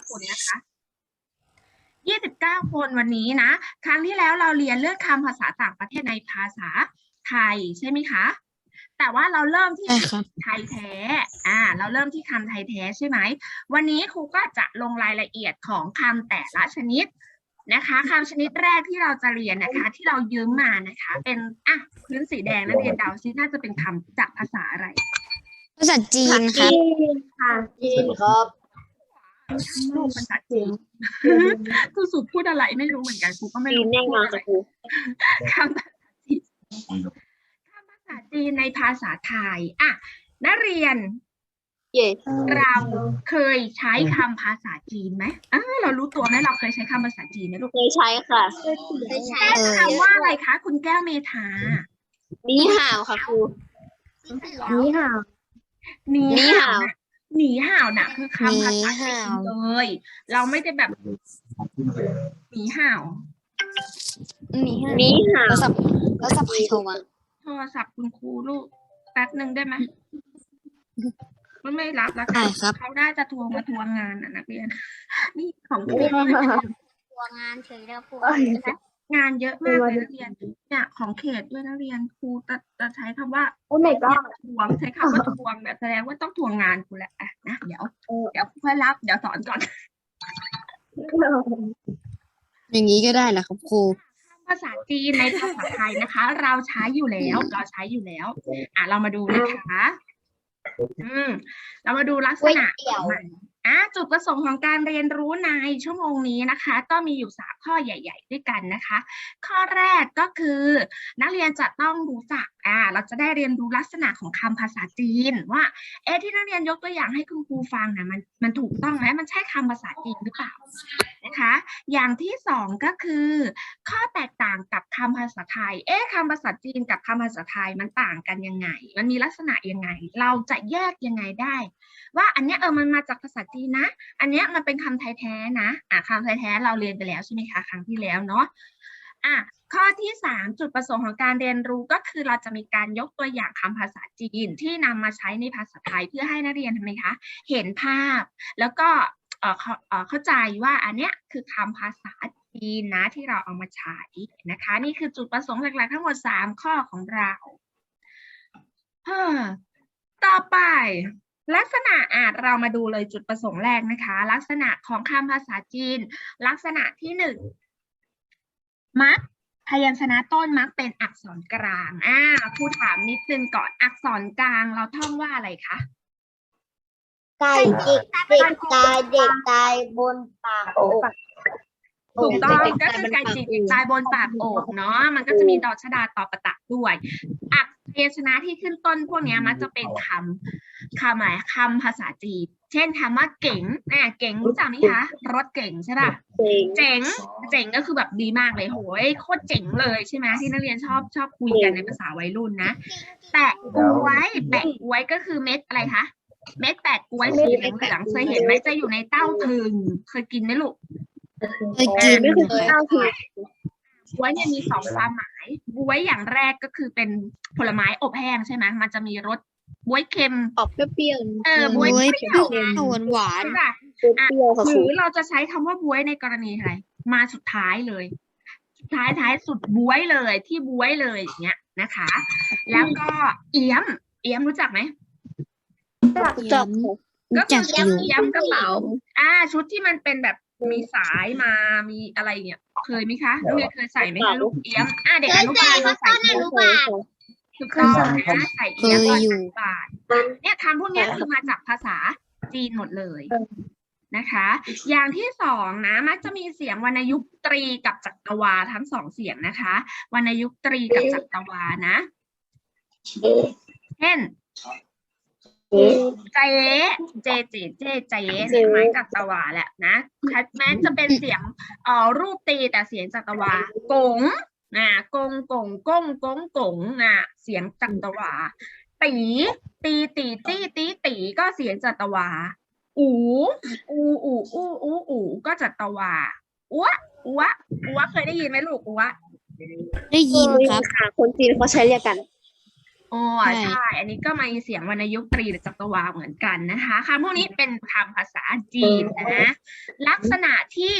จังละยี่สิบเก้าคนนะคะยี่สิบเก้าคนวันนี้นะ ครั้งที่แล้วเราเรียนเรื่องคำภาษาต่างประเทศในภาษาไทยใช่ไหมคะ แต่ว่าเราเริ่มที่ใช่ครับไทยแท้ อ่า เราเริ่มที่คำไทยแท้ใช่ไหม วันนี้ครูก็จะลงรายละเอียดของคำแต่ละชนิดนะคะคำชนิดแรกที่เราจะเรียนนะคะ ที่เรายืมมานะคะ เป็นอะพื้นสีแดงนักเรียนเดาซิน่าจะเป็นคำจากภาษาอะไร ภาษาจีนครับค่ะจีนครับ ทั้งโลกภาษาจีนครูสุพูดอะไรไม่รู้เหมือนกันครูก็ไม่จีนรู้แน่นอนพูดค่ะะครูไรคำภาษาจีนคำภาษาจีนในภาษาไทยอะนักเรียนเย่เราเคยใช้คำภาษาจีนไหมอ่าเรารู้ตัวไหมเราเคยใช้คำภาษาจีนไหมลูกเคยใช้ค่ะเคยใช้แก้คำว่าอะไรคะ คุณแก้วเมธานี่ห่าวค่ะครูนี่ค่ะหนีหนีห่าห่าววน่ะ หนีห่าวน่ะ คือคำภาษาหนีจีห่านวเลย เราไม่ได้แบบหนีห่าวนี่นี่ห่าวโทรศัพท์โทรศัพท์ใครโทรมาโทรศัพท์คุณครูลูกแป๊บหนึ่งได้ไหมมันไม่รับแล้วได้ครับ เขาได้จะทวงมาทวงงานน่ะนักเรียน นี่ของเขตตัวงานเฉยแล้วพูด งานเยอะมากเลยนักเรียนเนี่ยของเขตด้วยนักเรียนครูจะจะใช้คำว่าโอ้ my god ทวงใช้คำว่าทวงแบบแสดงว่าต้องทวงงานกูแหละอะนะเดี๋ยวเดี๋ยวค่อยรับ เดี๋ยวสอนก่อน อย่างนี้ก็ได้เหรอครับครูภาษาจีนในภาษาไทยนะคะ เราใช้อยู่แล้ว เราใช้อยู่แล้ว อะเรามาดูนะคะ อืม เรามาดูลักษณะของมัน อะจุดประสงค์ของการเรียนรู้ในชั่วโมงนี้นะคะ ก็มีอยู่สามข้อใหญ่ ๆ ด้วยกันนะคะ ข้อแรกก็คือนักเรียนจะต้องรู้จักอ่าเราจะได้เรียนรู้ลักษณะของคำภาษาจีน ว่าเอ๊ะที่นักเรียนยกตัวอย่างให้คุณครูฟังนะมันมันถูกต้องไหมมันใช่คำภาษาจีนหรือเปล่านะคะอย่างที่สองก็คือ ข้อแตกต่างกับคำภาษาไทย เอ๊ะคำภาษาจีนกับคำภาษาไทยมันต่างกันยังไง มันมีลักษณะยังไง เราจะแยกยังไงได้ ว่าอันเนี้ยเออมันมาจากภาษาจีนนะ อันเนี้ยมันเป็นคำไทยแท้นะอะคำไทยแท้เราเรียนไปแล้วใช่ไหมคะครั้งที่แล้วเนาะ อะข้อที่สามจุดประสงค์ของการเรียนรู้ก็คือเราจะมีการยกตัวอย่างคำภาษาจีนที่นำมาใช้ในภาษาไทยเพื่อให้นักเรียนทำไมคะเห็นภาพ แล้วก็เออเข้าใจว่าอันเนี้ยคือคำภาษาจีนนะที่เราเอามาใช้นะคะ นี่คือจุดประสงค์หลักๆ ทั้งหมดสามข้อของเราเอต่อไปลักษณะอาจเรามาดูเลยจุดประสงค์แรกนะคะ ลักษณะของคำภาษาจีน ลักษณะที่หนึ่ง มักพยัญชนะต้นมักเป็นอักษรกลาง อ่าครูถามนิดนึงก่อน อักษรกลางเราท่องว่าอะไรคะไก่จิกเด็กตายเด็กตายบนปากอกถูกต้องเด็กก็ตายคืบอนไก่ปากจิกอกตายบนปากโอกเนาะ มันก็จะมีดอกชดาต่อประตักด้วย อักพยัญชนะที่ขึ้นต้นพวกเนี้ยมันจะเป็นคำคำอะไรคำภาษาจีน เช่นคำว่าเก๋งอะเก๋งรู้จักไหมคะ รถเก๋งใช่ป่ะเจ๋งเจ๋ง เจ๋งก็คือแบบดีมากเลยโหยโคตรเจ๋งเลยใช่ไหมที่นักเรียนชอบชอบคุยกันในภาษาวัยรุ่นนะ แปะกล้วย แปะกล้วยก็คือเม็ดอะไรคะ เม็ดแปะกล้วยสีเหลืองๆเคยเห็นไหมจะอยู่ในเต้าถึงเคยกินไหมลูกเคยกินไม่เคยเลยเอาคือบวยเนี่ยมีสองความหมายบวยอย่างแรกก็คือเป็นผลไม้อบแห้งใช่ไหมมันจะมีรส บวยเค็ม ออกเปรี้ยวเออบวยโอ้ยเปรี้เปยรี้วยวหวานหวานใช่ป่ะๆเปรี้ยวๆค่ะหครืรูอเราจะใช้คำว่าบวยในกรณีอะไรมาสุดท้ายเลย สุดท้ายท้ายสุดบวยเลย ที่บวยเลยอย่างเงี้ยนะคะ แล้วก็เอี้ยม เอี้ยมรู้จักไหมจับก็คืจัอกเอี้ยมอยู่เอี้ยมกระเป๋า อ่า ชุดที่มันเป็นแบบมีสายมามีอะไรเนี่ย เคยไหมคะนักเรียนเคยใส่ไหมคะลูกเอี้ยม อ่าเด็กอนุบาลเราใส่เอี้ยม ถูกต้องนะใส่เคเอี้ยมยตอนอยู่อนุบาลเนี่ยคำพวกเนี้ยคือมาจากภาษาจีนหมดเลยนะคะ อย่างที่สองนะมักจะมีเสียงวรรณยุกต์ตรีกับจักรวาทั้งสองเสียงนะคะวรรณยุกต์ตรีกับจักรวานะเช่นเจ๊เจเจเจเจ๊เนี่ยไม้จักรวาแหละนะแม้จะเป็นเสียงเอ่อรูปตีแต่เสียงจักรวากง นะกงกงกงกงกงนะเสียงจักรวา ตี ตีตีจี้ตีตีก็เสียงจัตวา อูอูอูอูอูอูก็จัตวาอ้วอ้วอ้วเคยได้ยินไหมลูกอ้วได้ยินครับค่ะคนจีนเขาใช้เรียกกัน โอ้ใช่ ใช่ อันนี้ก็มาเสียงวรรณยุกต์ตรีหรือจัตวาเหมือนกันนะคะคำพวกนี้เป็นคำภาษาจีนนะลักษณะที่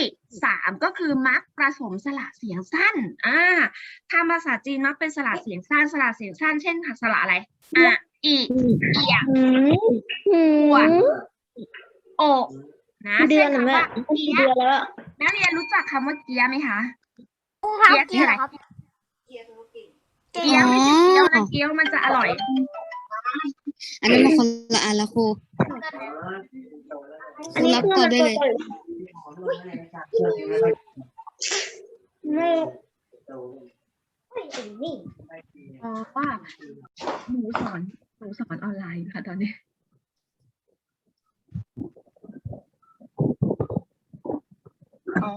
สามก็คือมักผสมสระเสียงสั้นอ่าคำภาษาจีนมักเป็นสระเสียงสั้นสระเสียงสั้น เช่นสระอะไรอะอีเอียหืมหืปวดมโอกนะเดือนช่หรือคำแม่ว่าเกียเดือนแล้วอะนักเรียนรู้จักคำว่าเกียไหมคะครับเกี๊ยคืออะไร เกี๊ย วไม่ใช่เกี๊ยวนะเกี๊ยวมันจะอร่อย อันนั้นมันคนละอันละครูอันนี้รับคือต่อมันได้เลยไม่ไม่ถึงนี่อ๋อว่าหนูสอนหนูสอนออนไลน์ค่ะตอนนี้ อ๋อ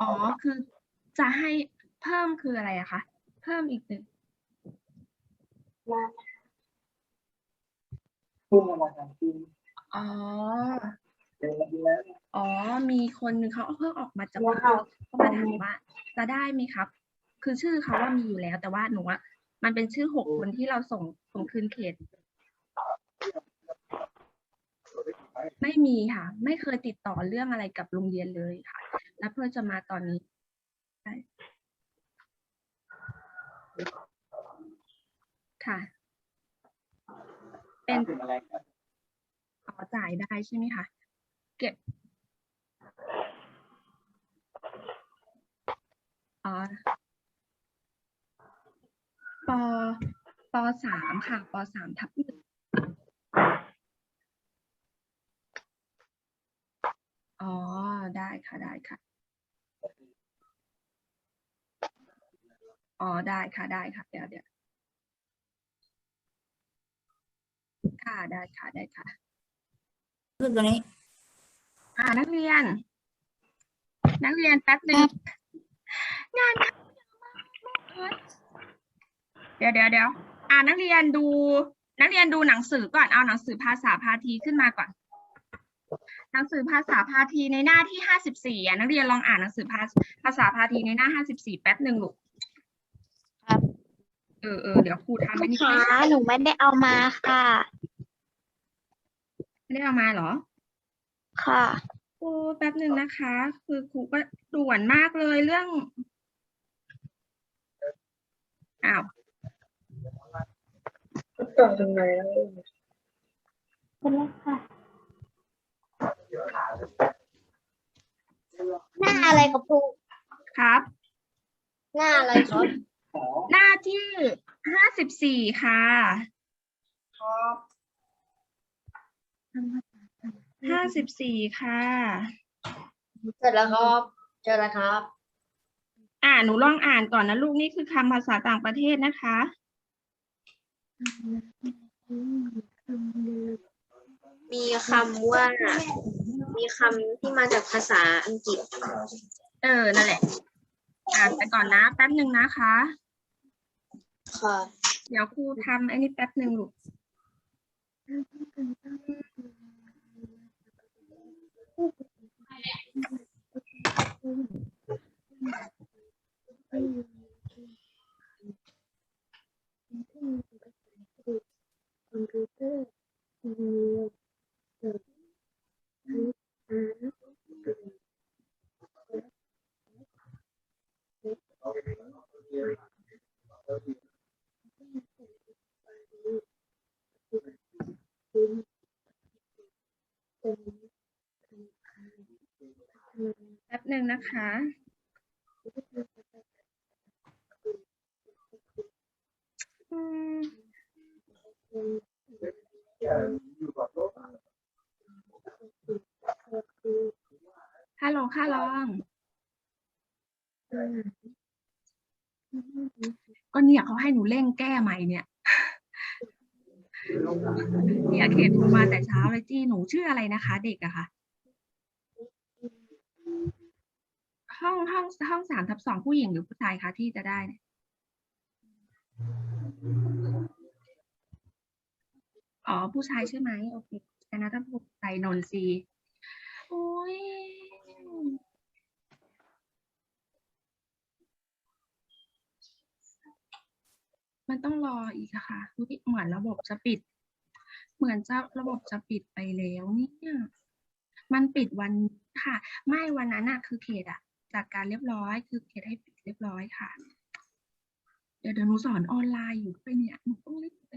อ๋อ คือจะให้เพิ่มคืออะไรอะคะ เพิ่มอีกหนึ่งอ๋ออ๋อ มีคนหนึงเขาเพิ่งออกมาจากบ้านเขามาถามว่า จะได้ไหมครับ คือชื่อเขาว่ามีอยู่แล้ว แต่ว่าหนูอะมันเป็นชื่อหกคนที่เราส่งส่งคืนเขต ไม่มีค่ะ ไม่เคยติดต่อเรื่องอะไรกับโรงเรียนเลยค่ะ แล้วเพื่อจะมาตอนนี้ใช่ค่ะ เป็นอ๋อจ่ายได้ใช่ไหมคะ เก็บอ๋อปปสามค่ะปสามทับหนึ่งอ๋อ ได้ค่ะ ได้ค่ะ อ๋อได้ค่ะได้ค่ะเดี๋ยวเดี๋ยวค่ะได้ค่ะได้ค่ะคือตัวนี้ อ่านักเรียน นักเรียนแป๊บหนึ่งงานเข้าเยอะมากเลยเดี๋ยวเดี๋ยวเดี๋ยวอ่านักเรียนดู นักเรียนดูหนังสือก่อนเอาหนังสือภาษาพาทีขึ้นมาก่อน หนังสือภาษาพาทีในหน้าที่ห้าสิบสี่อะนักเรียนลองอ่านหนังสือภาภาษาพาทีในหน้าห้าสิบสี่แป๊บหนึ่งลูกครับ เออเออเดี๋ยวครูทำอันนี้ขาให้หนูไม่ได้เอามาค่ะ ไม่ได้เอามาเหรอ ค่ะ ครูแป๊บหนึ่งนะคะ คือครูก็ด่วนมากเลยเรื่องอ้าวต่อตรงไหนแล้วหน้าอะไรครับครูครับ หน้าอะไรครับ หน้าที่ห้าสิบสี่ค่ะห้าสิบสี่ค่ะ เสร็จแล้วครับ เจอแล้วครับ อ่าหนูลองอ่านก่อนนะลูกนี่คือคำภาษาต่างประเทศนะคะ มีคำว่า มีคำที่มาจากภาษาอังกฤษ เออ นั่นแหละ อ่านไปก่อนนะ แป๊บหนึ่งนะคะ ค่ะ เดี๋ยวครูทำอ้นี่แป๊บหนึ่งลูก แป๊บหนึ่งนะคะอืมฮัลโหลค่ะลองก็เนี่ยเขาให้หนูเร่งแก้ใหม่เนี่ย เนี่ยเขตโทรมาแต่เช้าเลยจี้หนูชื่ออะไรนะคะ เด็กอะคะห้องห้องห้องสามทับสองผู้หญิงหรือผู้ชายคะที่จะได้เนี่ยอ๋อผู้ชายใช่ไหมโอเคชนะทัพภูมิใจนนทรีโอ้ย มันต้องรออีกค่ะอุ๊ยเหมือนระบบจะปิด เหมือนจะระบบจะปิดไปแล้วเนี่ย มันปิดวันค่ะ ไม่วันนั้นอะคือเขตอะจัดการเรียบร้อย คือเขตให้ปิดเรียบร้อยค่ะ เดี๋ยวเดี๋ยวหนูสอนออนไลน์อยู่ด้วยเนี่ยหนูต้องรีบไป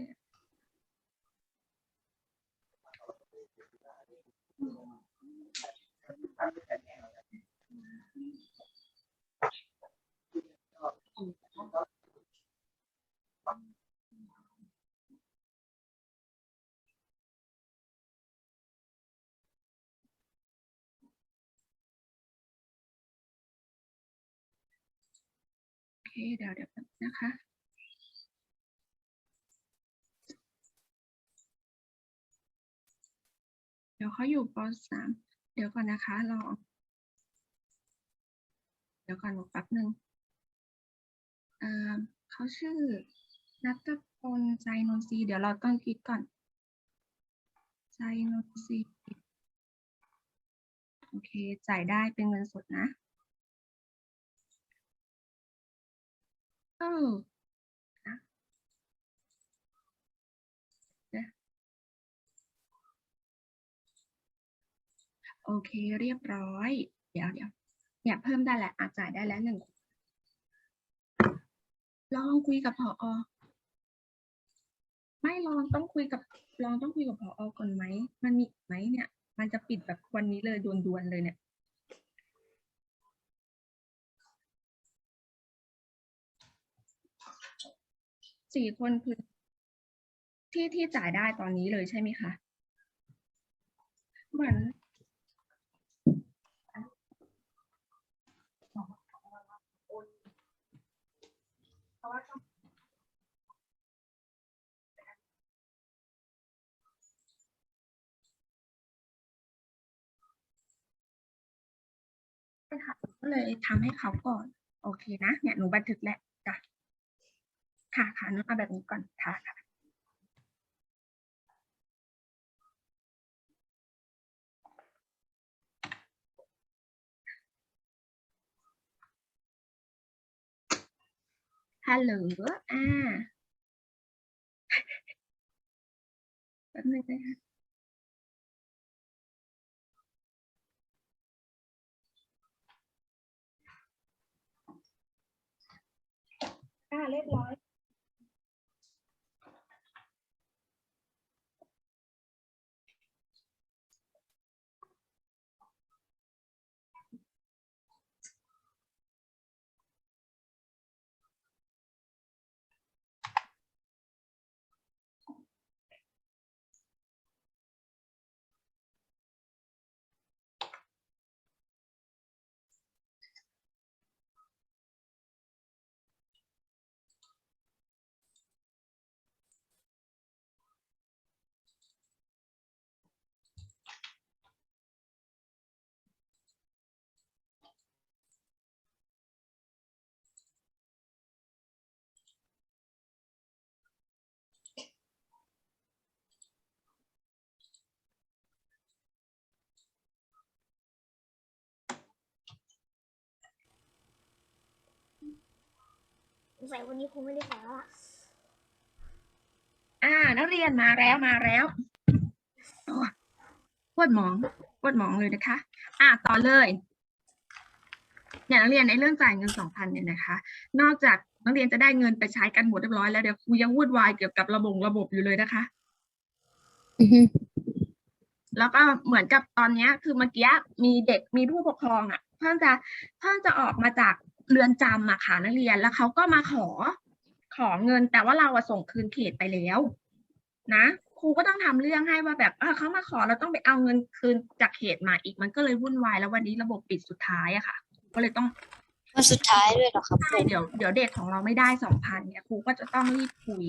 เคเดี๋ยวเดี๋ยวแป๊บนะคะเดี๋ยวเขาอยู่ปสามเดี๋ยวก่อนนะคะรอเดี๋ยวก่อนหนูแป๊บหนึ่งเขาชื่อนัทพลใจนนทรีเดี๋ยวเราต้องคิดก่อน ใจนนทรีโอเค จ่ายได้เป็นเงินสดนะ ออนะเดี๋ยวโอเคเรียบร้อย เดี๋ยวเดี๋ยวเนี่ยเพิ่มได้แล้วอาจ่ายได้แล้วหนึ่งลองคุยกับผออไม่ลองต้องคุยกับลองต้องคุยกับผอก่อนไหม มันมีไหมเนี่ย มันจะปิดแบบวันนี้เลยด่วนๆเลยเนี่ย สี่คนคือที่ที่จ่ายได้ตอนนี้เลยใช่ไหมคะ เหมือนค่ะก็เลยทำให้เขาก่อน โอเคนะ เนี่ยหนูบันทึกแล้วจ้ะ ค่ะค่ะหนูเอาแบบนี้ก่อนค่ะค่ะฮัลโหลอ่าแป๊บนึงนะคะอ่าเรียบร้อย ใส่วันนี้คงไม่ได้ใส่แล้วล่ะอ่า นักเรียนมาแล้วมาแล้วโอ้ปวดหมองปวดหมองเลยนะคะ อ่าต่อเลยเนี่ยนักเรียนในเรื่องจ่ายเงินสองพันเนี่ยนะคะ นอกจากนักเรียนจะได้เงินไปใช้กันหมดเรียบร้อยแล้วเดี๋ยวครูยังวุ่นวายเกี่ยวกับระบบระบบอยู่เลยนะคะอือฮึแล้วก็เหมือนกับตอนเนี้ย คือเมื่อกี้มีเด็กมีผู้ปกครองอะ เพิ่งจะเพิ่งจะออกมาจาก เรือนจำอะค่ะนักเรียนแล้วเขาก็มาขอขอเงิน แต่ว่าเราอะส่งคืนเขตไปแล้ว นะครูก็ต้องทำเรื่องให้ว่าแบบเออเขามาขอเราต้องไปเอาเงินคืนจากเขตมาอีกมันก็เลยวุ่นวายแล้ววันนี้ระบบปิดสุดท้ายอะค่ะ ก็เลยต้องวันสุดท้ายด้วยเหรอครับใช่เดี๋ยวเดี๋ยวเด็กของเราไม่ได้สองพันเนี่ยครูก็จะต้องรีบคุย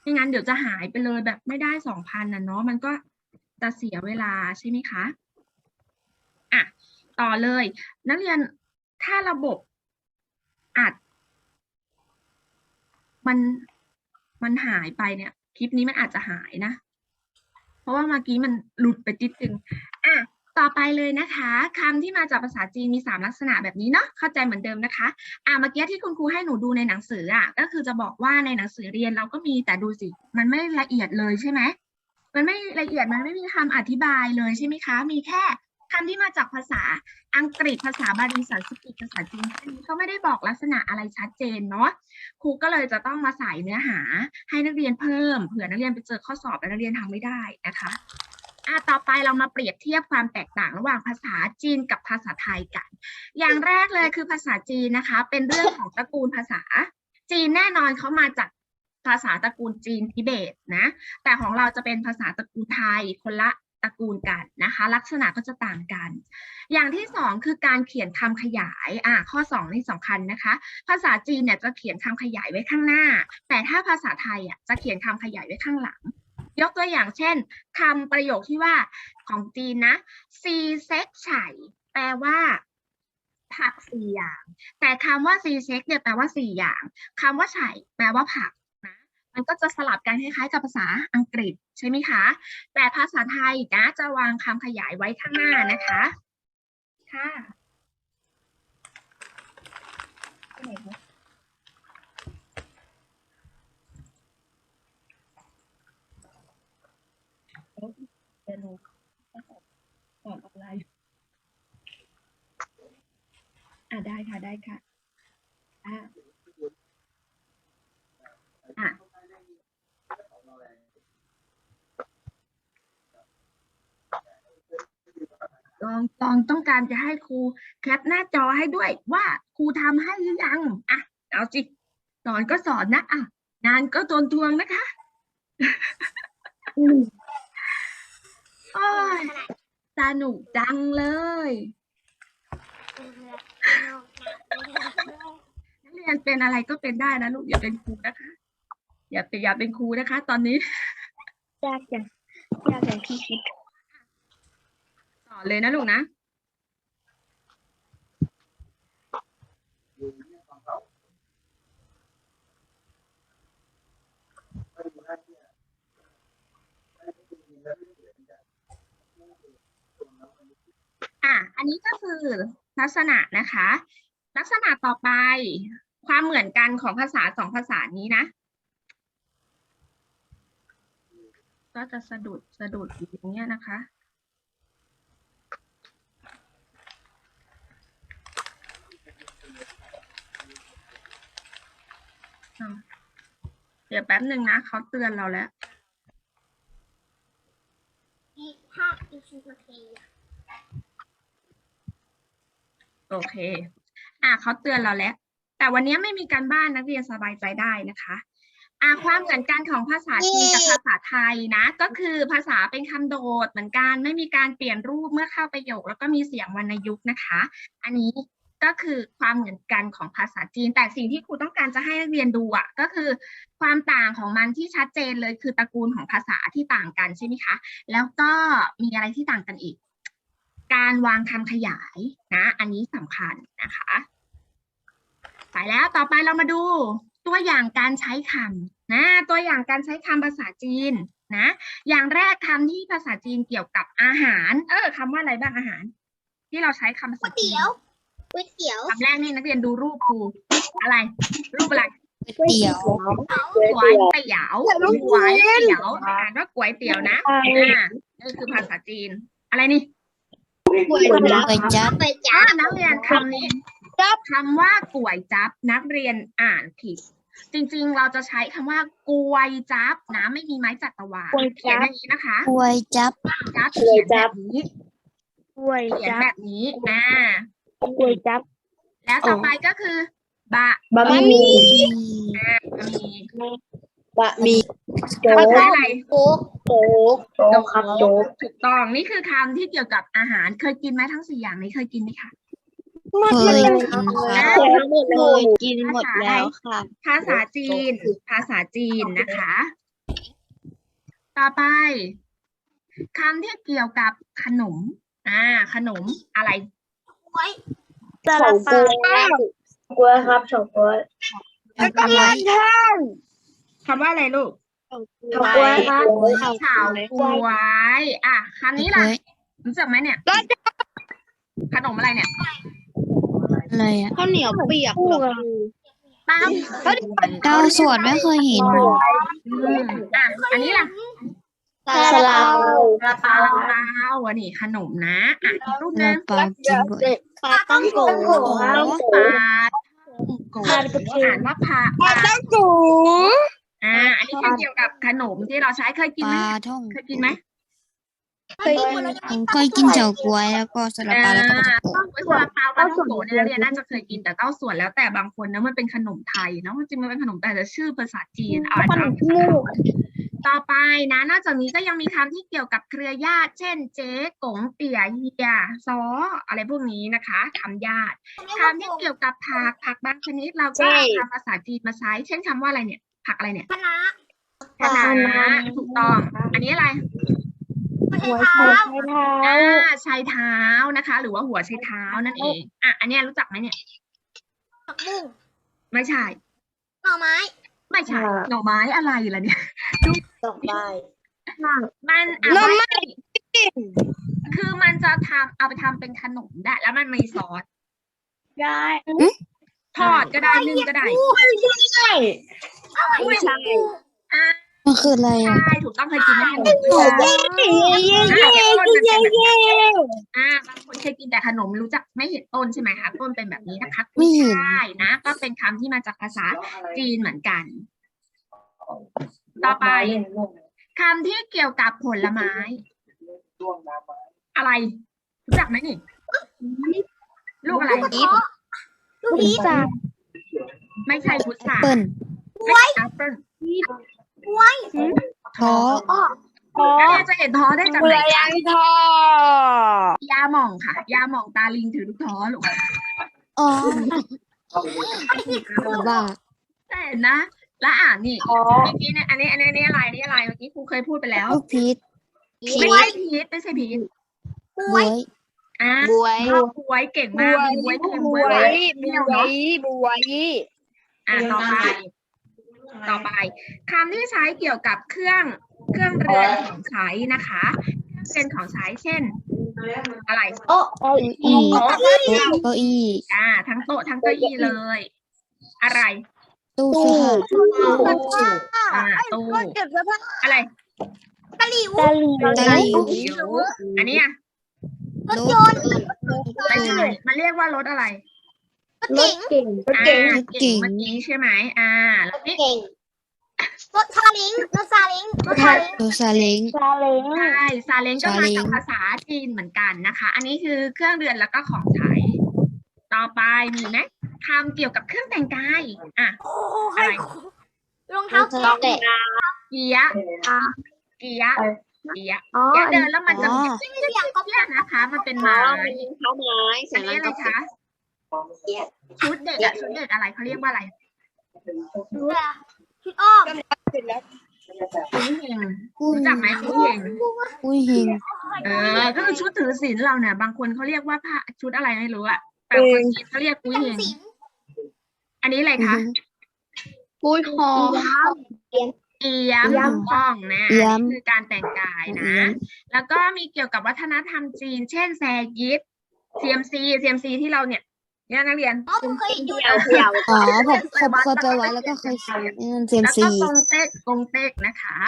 ไม่งั้นเดี๋ยวจะหายไปเลยแบบไม่ได้สองพันน่ะเนาะมันก็จะเสียเวลาใช่ไหมคะอะต่อเลย นักเรียนถ้าระบบอัด มันมันหายไปเนี่ย คลิปนี้มันอาจจะหายนะ เพราะว่าเมื่อกี้มันหลุดไปติดนึงอะต่อไปเลยนะคะคำที่มาจากภาษาจีนมีสามลักษณะแบบนี้เนาะเข้าใจเหมือนเดิมนะคะอ่าเมื่อกี้ที่คุณครูให้หนูดูในหนังสืออะก็คือจะบอกว่าในหนังสือเรียนเราก็มีแต่ดูสิ มันไม่ละเอียดเลยใช่ไหมมันไม่ละเอียดมันไม่มีคำอธิบายเลยใช่ไหมคะ มีแค่ คำที่มาจากภาษาอังกฤษภาษาบาลีสันสกฤตภาษาจีนนี้เขาไม่ได้บอกลักษณะอะไรชัดเจนเนาะครูก็เลยจะต้องมาใส่เนื้อหาให้นักเรียนเพิ่มเผื่อนักเรียนไปเจอข้อสอบแล้วนักเรียนทำไม่ได้นะคะอะต่อไปเรามาเปรียบเทียบความแตกต่างระหว่างภาษาจีนกับภาษาไทยกัน อย่างแรกเลยคือภาษาจีนนะคะ เป็นเรื่องของตระกูลภาษา จีนแน่นอนเขามาจากภาษาตระกูลจีนทิเบตนะ แต่ของเราจะเป็นภาษาตระกูลไทยคนละ ตระกูลกันนะคะ ลักษณะก็จะต่างกัน อย่างที่สองคือการเขียนคำขยายอะข้อสองนี่สำคัญนะคะ ภาษาจีนเนี่ยจะเขียนคำขยายไว้ข้างหน้า แต่ถ้าภาษาไทยอะจะเขียนคำขยายไว้ข้างหลัง ยกตัวอย่างเช่นคำประโยคที่ว่าของจีนนะซีเซ็กไฉแปลว่าผักสี่อย่าง แต่คำว่าซีเซ็กเนี่ยแปลว่าสี่อย่างคำว่าไฉแปลว่าผัก มันก็จะสลับกันคล้ายๆ กับภาษาอังกฤษใช่ไหมคะ แต่ภาษาไทยนะจะวางคำขยายไว้ข้างหน้านะคะค่ะไหนคะเดี๋ยวหนูตอบออนไลน์อะได้ค่ะได้ค่ะอะอะ ลองลอง ต้องการจะให้ครูแคปหน้าจอให้ด้วยว่าครูทำให้หรือยังอะเอาจิสอนก็สอนนะอะงานก็ทวนทวงนะคะโอ้ยสนุกจังเลย นักเรียนเป็นอะไรก็เป็นได้นะลูกอย่าเป็นครูนะคะ อย่าเป็นอย่าเป็นครูนะคะ ตอนนี้ยากจังยากอย่างที่คิดสอนเลยนะลูกนะ อะ อันนี้ก็คือลักษณะนะคะ ลักษณะต่อไป ความเหมือนกันของภาษาสองภาษานี้นะ ก็จะสะดุดสะดุดอย่างเงี้ยนะคะอะ เดี๋ยวแป๊บหนึ่งนะเขาเตือนเราแล้วถ้าอีสิบนาทีโอเค อะเขาเตือนเราแล้ว แต่วันนี้ไม่มีการบ้านนักเรียนสบายใจได้นะคะอะความเหมือนกันของภาษาจีนกับภาษาไทยนะ ก็คือภาษาเป็นคำโดดเหมือนกัน ไม่มีการเปลี่ยนรูปเมื่อเข้าประโยค แล้วก็มีเสียงวรรณยุกต์นะคะ อันนี้ ก็คือความเหมือนกันของภาษาจีน แต่สิ่งที่ครูต้องการจะให้นักเรียนดูอะก็คือ ความต่างของมันที่ชัดเจนเลยคือตระกูลของภาษาที่ต่างกันใช่ไหมคะ แล้วก็มีอะไรที่ต่างกันอีก การวางคำขยายนะ อันนี้สำคัญนะคะไปแล้วต่อไปเรามาดูตัวอย่างการใช้คำนะตัวอย่างการใช้คำภาษาจีนนะอย่างแรกคำที่ภาษาจีนเกี่ยวกับอาหาร เออคำว่าอะไรบ้างอาหาร ที่เราใช้คำภาษาจีนก๋วยเตี๋ยว คำแรกนี่นักเรียนดูรูปครูอะไร รูปอะไรก๋วยเตี๋ยวก๋วยเตี๋ยวก๋วยเตี๋ยวอ่านว่าก๋วยเตี๋ยวนะอ่านี่คือภาษาจีน อะไรนี่ก๋วยก๋วยจั๊บจั๊บก๋วยอ่าจั๊บนักเรียนคำนี้คำว่าก๋วยจับนักเรียนอ่านผิด จริงๆ เราจะใช้คำว่ากวยจับนะไม่มีไม้จัตวาเขียนอย่างนี้นะคะก๋วยจั๊บจับเขียนแบบนี้ก๋วยเขียนจั๊บแบบนี้นะ ก๋วยจั๊บแล้วต่อไปก็คือบะบะหมี่อ่าบะหมี่บะหมี่โจ๊ภาษากอะไรโจ๊กโจ๊กโจ๊กครับโจ๊กถูกต้องนี่คือคำที่เกี่ยวกับอาหารเคยกินไหมทั้งสี่อย่างนี้เคยกินไหมคะเคยกินครับเคยกินหมดแล้วค่ะ ภาษาจีน ภาษาจีนนะคะ ต่อไปคำที่เกี่ยวกับขนม อ่า ขนมอะไร ซาลาเปากล้วยครับเฉาก๊วยแล้วก็อะไรคำว่าอะไรลูกเฉาก๊วยครับเฉาก๊วยอะคำนี้ก๋ล่ะวยรู้จักไหมเนี่ยขนมอะไรเนี่ยอะไรอะข้าวเหนียวเปียกเหรอเต้าเต้าสวดไม่เคยเห็นอืมอะอันนี้ล่ะ ซาลาเปาปลาปลาปลาอันนี้ขนมนะอะอีกรูปหนึเรางปลากินบ่อยปลาต้องโกปลาโกอ่านว่าพาปลากูอ่า อันนี้คือเกี่ยวกับขนมที่เราใช้เคยกินปไหมลาท่องเคยกินไหมเคยกินผมเคยกินเฉาก๊วยแล้วก็สลัดปลาแล้วก็ปลาโกะเวลาปลาปลาท่องโกะเนี่ยนักเรียนน่าจะเคยกินแต่เต้าส่วนแล้วแต่บางคนนะมันเป็นขนมไทยเนาะจริงๆมันเป็นขนมแต่จะชื่อภาษาจีนอ่านเอาภาษา ต่อไปนะนอกจากนี้ก็ยังมีคำที่เกี่ยวกับเครือญาติ เช่น เจ๊กงเตี่ยเฮียซออะไรพวกนี้นะคะคำญาติคำที่เกี่ยวกับผักผักบางชนิดเราก็เอาคำภาษาจีนมาใช้ เช่นคำว่าอะไรเนี่ย ผักอะไรเนี่ยคณะคะน้าถูกต้อง อันนี้อะไรหัวไชเท้าอ่าชายเท้านะคะ หรือว่าหัวชายเท้านั่นเองอะอันเนี้ยรู้จักไหมเนี่ยผักบุ้งไม่ใช่หน่อไม้ ไม่ใช่หน่อไม้อะไรล่ะเนี่ยตกได้มันอะไม่คือมันจะทำเอาไปทำเป็นขนมได้ แล้วมันมีซอสได้ทอดก็ได้นึ่งก็ได้ไม่ใช่ อ่า มันคืออะไรอะใช่ถูกต้องเคยกินไหมขนมด้วยกันอะเดี๋ยวต้นมันเป็นแบบนี้อ่าบางคนเคยกินแต่ขนมรู้จักไม่เห็นต้นใช่ไหมคะต้นเป็นแบบนี้นะคะไม่เห็นใช่นะ ก็เป็นคำที่มาจากภาษาจีนเหมือนกัน ต่อไปคำที่เกี่ยวกับผลไม้ อะไรรู้จักไหมนี่ลูกอะไรลูกพีชไม่ใช่พุทราเปิ้ลไม่ใช่แอปเปิ้ล ท้อแล้วเราจะเห็นท้อได้จากไหนคะทอยาหม่องค่ะ ยาหม่องตาลิงถือลูกท้อลูกอ๋อบ้าแต่นะแล้วอ่านนี่เมื่อกี้เนี่ยอันนี้อันนี้อันนี้อะไรอันนี่อะไรเมื่อกี้ครูเคยพูดไปแล้วลูกพีชไม่ใช่พีชไม่ใช่พีชบวยอะบวยบวยเก่งมากมีบวยเค็มบวยหวานเปรี้ยวเนาะบวยอะต่อไป ต่อไปคำที่ใช้เกี่ยวกับเครื่องเครื่องเรือนของใช้นะคะเครื่องเรือนของใช้เช่น อะไรโอ้เก้าอี้โต๊ะเก้าอี้อ่า ทั้งโต๊ะทั้งเก้าอี้เลย อะไรตู้เสื้อผ้าอ่าตู้อะไรตะหลิวตะหลิวอันนี้อะรถรยถนต์ไม่ใช่มันเรียกว่ารถอะไร รถเก๋งอ่าเก่งเก่งเมื่อกี้ใช่ไหมอ่าแล้วนี่เก่งรถซาเล้งรถซาเล้งรถซาเล้งรถซาเล้ง ซาเล้งใช่ซาเล้งก็มาซาเล้จากงภาษาจีนเหมือนกันนะคะ อันนี้คือเครื่องเรือนแล้วก็ของใช้ ต่อไปมีไหมคำเกี่ยวกับเครื่องแต่งกายอะอะไร รองเท้าแตะเกียะเกียะเกียะอ๋อเกียะเดินแล้วมันจะอ๋อเปี้ยงก็เปี้ยงนะคะ มันเป็นอ๋อไม้มันเป็นเท้าไม้อัใส่นร้านี้นอะไรกาแฟคะ ชุดเด็กอะชุดเด็กอะไรเขาเรียกว่าอะไรชุดอ้อมกุ้งเฮงกุ้ยรู้จักไหมกุ้งเฮงกุ้ยเฮงเออก็คือชุดถือศีลเราเนี่ย บางคนเขาเรียกว่าผ้าชุดอะไรไม่รู้อะแต่คนจีนเขาเรียกกุ้งเฮงสิงอันนี้อะไรคะกุ้ยหอเอียมถูกต้องนะเอี๊ยมอันนี้คือการแต่งกายนะ แล้วก็มีเกี่ยวกับวัฒนธรรมจีน เช่นแซยิป CMC CMC ที่เราเนี่ย เนี่ยนักเรียนอ๋อผมเคยเห็นอยู่เดี่ยวเดี่ยวอ๋อผมผมเคยไปไว้แล้วก็เคยซื้อนั่นเซมแล้วซีก็กงเต็กกงเต็กนะคะ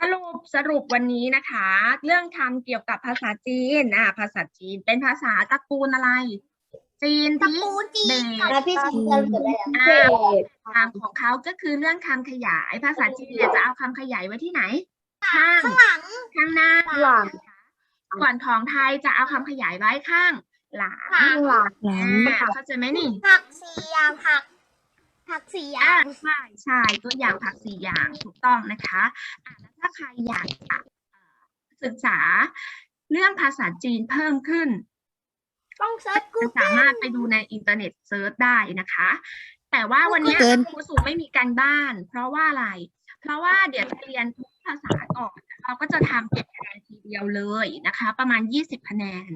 สรุปสรุปวันนี้นะคะ เรื่องคำเกี่ยวกับภาษาจีนอะภาษาจีนเป็นภาษาตระกูลอะไร จีนตระที่กูลจีนเด็กแล้วพี่ชิมจะรู้ได้อ่าคำของเขาก็คือเรื่องคำขยาย ภาษาจีนเนี่ยจะเอาคำขยายไว้ที่ไหน ข้างข้างหลังข้างหน้าหลังส่วนของไทยจะเอาคำขยายไว้ข้าง หลังหลังหลังหลังอ่าเข้าใจไหมนี่ผักสี่อย่างผักผักสี่อย่าอ่างใช่ใช่ตัวอย่างผักสี่อย่างถูกต้องนะคะอ่าแล้วถ้าใครอยากจะเอ่อศึกษาเรื่องภาษาจีนเพิ่มขึ้น ต้องเซิร์ชกูสามารถไปดูในอินเทอร์เน็ตเซิร์ชได้นะคะ แต่ว่าวันเนี้ยเกินครูสุไม่มีการบ้าน เพราะว่าอะไร เพราะว่าเดี๋ยวจะเรียนทุกภาษาก่อน เราก็จะทำเก็บคะแนนที เดียวเลยนะคะ ประมาณ 20 คะแนน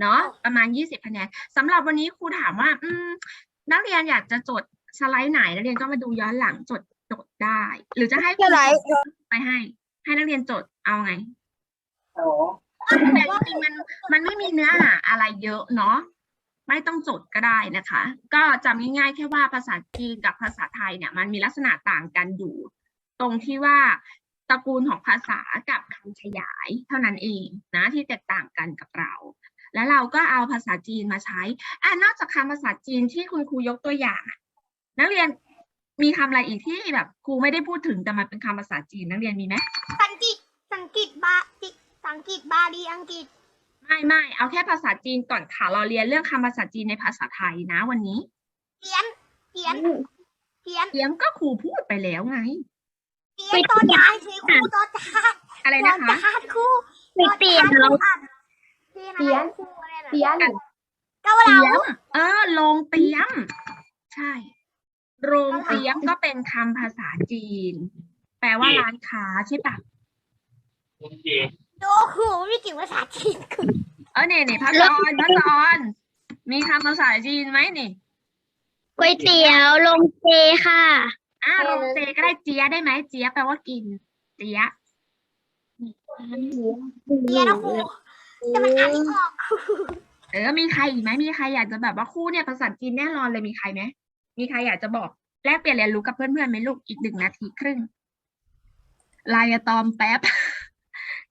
เนาะประมาณ 20 คะแนนสำหรับวันนี้ครูถามว่าอืมนักเรียนอยากจะจดสไลด์ไหนนักเรียนก็มาดูย้อนหลังจดจดได้ หรือจะให้ครูสไลด์ไปให้ ให้นักเรียนจดเอาไงแต่จริงๆมันมันไม่มีเนื้อหาอะไรเยอะเนาะไม่ต้องจดก็ได้นะคะ ก็จำง่ายๆแค่ว่าภาษาจีนกับภาษาไทยเนี่ย มันมีลักษณะต่างกันอยู่ ตรงที่ว่า ตระกูลของภาษากับคำขยายเท่านั้นเองนะที่แตกต่างกันกับเรา แล้วเราก็เอาภาษาจีนมาใช้อ่านอกจากคำภาษาจีนที่คุณครูยกตัวอย่างอะนักเรียนมีคำอะไรอีกที่แบบครูไม่ได้พูดถึงแต่มันเป็นคำภาษาจีนนักเรียนมีไหมสังกฤษสังกฤษบาจิสังกฤษบาลีอังกฤษ ไม่ไม่เอาแค่ภาษาจีนก่อนค่ะเราเรียนเรื่องคำภาษาจีนในภาษาไทยนะวันนี้เตียนเตียนเตียนเตรียมก็ครูพูดไปแล้วไง เตียนตอนยายคือครูตอนจานอะไรตอนะนคะจานครูไม่เตียนเราเตียนอะไรครูอะไรนะเตียนเกาเตเหรีลายมเออโรงเตรียม ใช่ โรงเตรียมก็เป็นคำภาษาจีน แปลว่าร้านค้าใช่ปะโอ้โหไม่เก่งภาษาจีนคือเออเนี่ยเนี่ยพักออนพักออน มีคำภาษาจีนไหมนี่ก๋วยเตี๋ยวลงเจค่ะ อ่าโรงเจก็ได้เจียได้ไหมเจียแปลว่ากิน เจียเตียนนะครูแต่มันอ่านไม่ออกเออ มีใครอีกไหมมีใครอยากจะแบบว่าคู่เนี่ยภาษาจีนแน่นอนเลยมีใครไหมมีใครอยากจะบอกแลกเปลี่ยนเรียนรู้กับเพื่อนๆไหมลูกอีกหนึ่งนาทีครึ่งไลน์อะตอมแป๊บ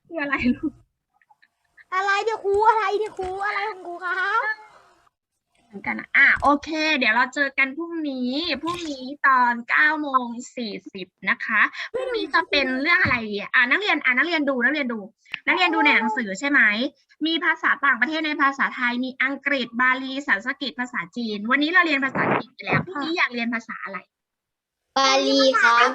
คืออะไรลูกอะไรเนี่ยครูอะไรเนี่ยครูอะไรของครูครับเห มือนกันอะอะโอเค เดี๋ยวเราเจอกันพรุ่งนี้พรุ่งนี้ตอนเก้าโมงสี่สิบนะคะพรุ่งนี้จะเป็นเรื่องอะไรอะอะนักเรียนอะนักเรียนดูนักเรียนดู นักเรียนดูในหนังสือใช่ไหมมีภาษาต่างประเทศในภาษาไทยมีอังกฤษบาลีสันสกฤตภาษาจีน วันนี้เราเรียนภาษาจีนไปแล้วพรุ่งนี้อยากเรียนภาษาอะไรบาลีครับ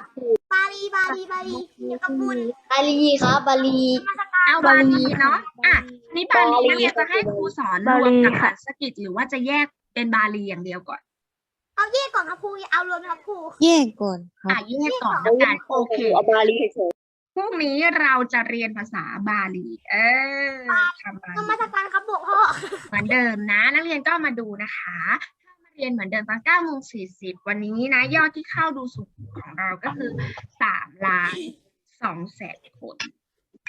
บาลีบาลีบาลีเกี่ยวกับบุญบาลีครับบาลีมาสการ เอาบาลีเนาะอะอันนี่บาลีนักเรียนจะให้ครูสอนรวมกับสันสกฤตหรือว่าจะแยกเป็นบาลีอย่างเดียวก่อน เอาแยกก่อนครับครูเอารวมครับครูแยกก่อนครัอะบแยกก่อนแล้วกันโอเคเอาบาลีเฉยพรุ่งนี้เราจะเรียนภาษาบาลี เออทำบาก็ลีมาสการครับบอกพ่อเหมือนเดิมนะ นักเรียนก็มาดูนะคะถ้ามาเรียนเหมือนเดิมตอน9โมง40 วันนี้นะ ยอดที่เข้าดูสุดของเราก็คือ 3 ล้าน2แสนคน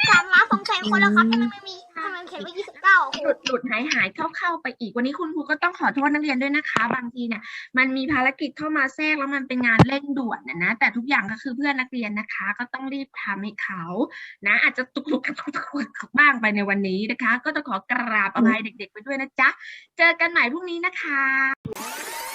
สามล้านสองแสนคนแล้วครับทำไมไม่มีทำไมเขียนไว้ยี่สิบเก้าหลุดหลุดหายหายเข้าเข้าไปอีกวันนี้คุณครูก็ต้องขอโทษนักเรียนด้วยนะคะ บางทีเนี่ยมันมีภารกิจเข้ามาแทรกแล้วมันเป็นงานเร่งด่วนนะนะแต่ทุกอย่างก็คือเพื่อนนักเรียนนะคะ ก็ต้องรีบทำให้เขานะ อาจจะตุกตุกตุกตุกตุกบ้างไปในวันนี้นะคะ ก็ต้องขอกราบอภัยเด็ก ๆ ไปด้วยนะจ๊ะเจอกันใหม่พรุ่งนี้นะคะ